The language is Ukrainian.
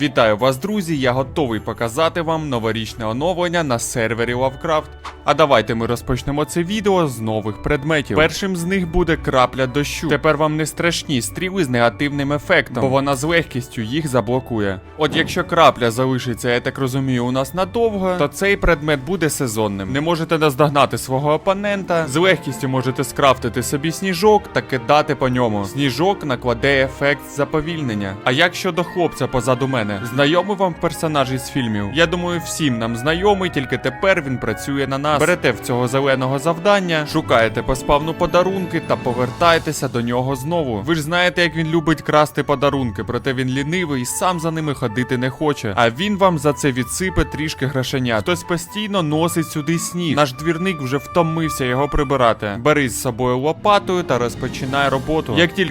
Вітаю вас, друзі! Я готовий показати вам новорічне оновлення на сервері Lovecraft. А давайте ми розпочнемо це відео з нових предметів. Першим з них буде крапля дощу. Тепер вам не страшні стріли з негативним ефектом, бо вона з легкістю їх заблокує. От якщо крапля залишиться, я так розумію, у нас надовго, то цей предмет буде сезонним. Не можете наздогнати свого опонента, з легкістю можете скрафтити собі сніжок та кидати по ньому. Сніжок накладе ефект заповільнення. А як щодо хлопця позаду мене, знайомий вам персонаж із фільмів? Я думаю, всім нам знайомий, тільки тепер він працює на нас. Берете в цього зеленого завдання, шукаєте по спавну подарунки та повертаєтеся до нього знову. Ви ж знаєте, як він любить красти подарунки, проте він лінивий і сам за ними ходити не хоче. А він вам за це відсипе трішки грошеня. Хтось постійно носить сюди сніг. Наш двірник вже втомився його прибирати. Бери з собою лопатою та розпочинай роботу. Як тільки